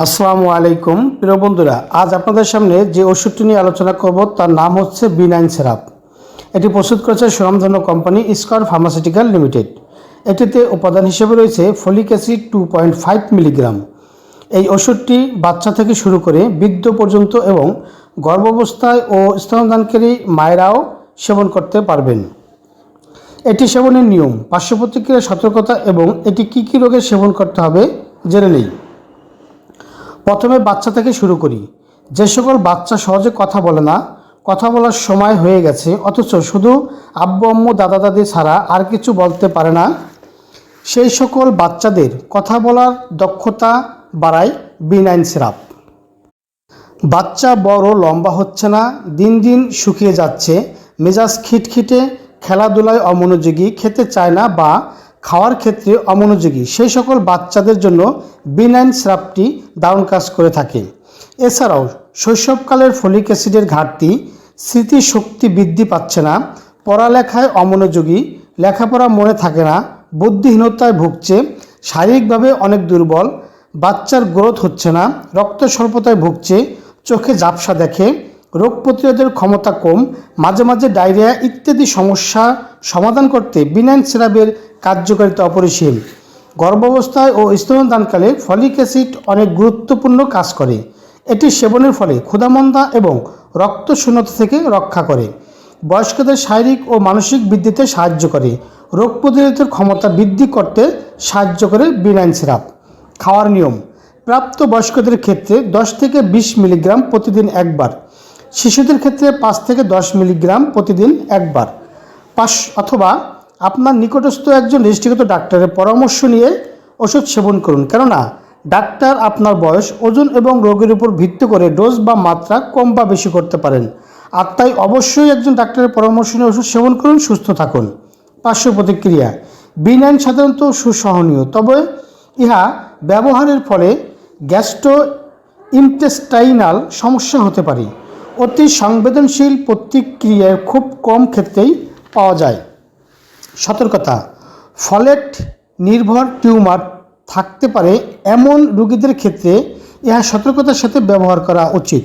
আসসালামু আলাইকুম। প্রিয় বন্ধুরা, আজ আপনাদের সামনে যে ওষুধটি নিয়ে আলোচনা করব, তার নাম হচ্ছে বি নাইন সেরাপ। এটি প্রস্তুত করেছে সুনামধন্য কোম্পানি স্কয়ার ফার্মাসিউটিক্যাল লিমিটেড। এটিতে উপাদান হিসেবে রয়েছে folic acid two point five milligram. এই ওষুধটি বাচ্চা থেকে শুরু করে বৃদ্ধ পর্যন্ত এবং গর্ভাবস্থায় ও স্তনদানকারী মায়েরাও সেবন করতে পারবেন। এটি সেবনের নিয়ম পার্শ্ব প্রতিক্রিয়ার সতর্কতা এবং এটি কী কী রোগে সেবন করতে হবে, জেনে নেই। প্রথমে বাচ্চা থেকে শুরু করি। যে সকল বাচ্চা সহজে কথা বলে না, কথা বলার সময় হয়ে গেছে, অথচ শুধু আব্বু, আম্মু, দাদা, দাদি ছাড়া আর কিছু বলতে পারে না। সেই সকল বাচ্চাদের কথা বলার দক্ষতা বাড়ায় বি নাইন সিরাপ। বাচ্চা বড় লম্বা হচ্ছে না, দিন দিন শুকিয়ে যাচ্ছে, মেজাজ খিটখিটে, খেলাধুলায় অমনোযোগী, খেতে চায় না বা খাওয়ার ক্ষেত্রে অমনোযোগী। সেই সকল বাচ্চাদের জন্য বিনাইন স্রাপটি দারুণ কাজ করে থাকে। এছাড়াও শৈশবকালের ফলিক অ্যাসিডের ঘাটতি, স্মৃতিশক্তি বৃদ্ধি পাচ্ছে না, পড়ালেখায় অমনোযোগী, লেখাপড়া মনে থাকে না, বুদ্ধিহীনতায় ভুগছে, শারীরিকভাবে অনেক দুর্বল, বাচ্চার গ্রোথ হচ্ছে না, রক্ত স্বল্পতায় ভুগছে, চোখে ঝাপসা দেখে রোগ প্রতিরোধের ক্ষমতা কম, মাঝে মাঝে ডায়রিয়া ইত্যাদি সমস্যা সমাধান করতে বিনাইন সিরাপের কার্যকারিতা অপরিসীম। গর্ভাবস্থায় ও স্তনদানকালে ফলিক অ্যাসিড অনেক গুরুত্বপূর্ণ কাজ করে। এটি সেবনের ফলে ক্ষুধামন্দা এবং রক্ত শূন্যতা থেকে রক্ষা করে। বয়স্কদের শারীরিক ও মানসিক বৃদ্ধিতে সাহায্য করে। রোগ প্রতিরোধের ক্ষমতা বৃদ্ধি করতে সাহায্য করে বিনাইন সিরাপ। খাওয়ার নিয়ম প্রাপ্ত বয়স্কদের ক্ষেত্রে দশ থেকে বিশ মিলিগ্রাম প্রতিদিন একবার। শিশুদের ক্ষেত্রে পাঁচ থেকে দশ মিলিগ্রাম প্রতিদিন একবার। পাশ অথবা আপনার নিকটস্থ একজন রেজিস্ট্রিগত ডাক্তারের পরামর্শ নিয়ে ওষুধ সেবন করুন। কেননা, ডাক্তার আপনার বয়স, ওজন এবং রোগের উপর ভিত্তি করে ডোজ বা মাত্রা কম বা বেশি করতে পারেন। আর তাই অবশ্যই একজন ডাক্তারের পরামর্শ নিয়ে ওষুধ সেবন করুন, সুস্থ থাকুন। পার্শ্ব প্রতিক্রিয়া, বিনাইন সাধারণত সুসহনীয়, তবে ইহা ব্যবহারের ফলে গ্যাস্ট্রো ইন্টেস্টাইনাল সমস্যা হতে পারে। অতি সংবেদনশীল প্রতিক্রিয়ায় খুব কম ক্ষেত্রেই পাওয়া যায়। সতর্কতা, ফলেট নির্ভর টিউমার থাকতে পারে এমন রোগীদের ক্ষেত্রে ইহা সতর্কতার সাথে ব্যবহার করা উচিত।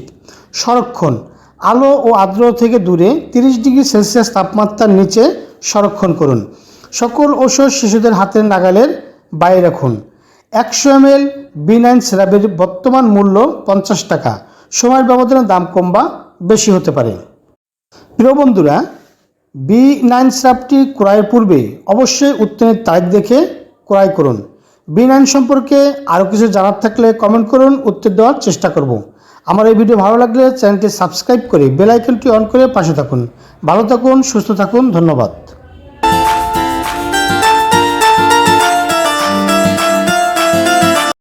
সংরক্ষণ, আলো ও আর্দ্রতা থেকে দূরে তিরিশ ডিগ্রি সেলসিয়াস তাপমাত্রার নিচে সংরক্ষণ করুন। সকল ওষুধ শিশুদের হাতের নাগালের বাইরে রাখুন। একশো এম এল বিনাইন সিরাপের বর্তমান মূল্য পঞ্চাশ টাকা। সময়ের ব্যবধানে দাম কম বা বেশি হতে পারে। প্রিয় বন্ধুরা, বি নাইন সিরাপটি ক্রয়ের পূর্বে অবশ্যই উত্তরের তারিখ দেখে ক্রয় করুন। বি নাইন সম্পর্কে আরও কিছু জানার থাকলে কমেন্ট করুন, উত্তর দেওয়ার চেষ্টা করব। আমার এই ভিডিও ভালো লাগলে চ্যানেলটি সাবস্ক্রাইব করে বেল আইকনটি অন করে পাশে থাকুন। ভালো থাকুন, সুস্থ থাকুন, ধন্যবাদ।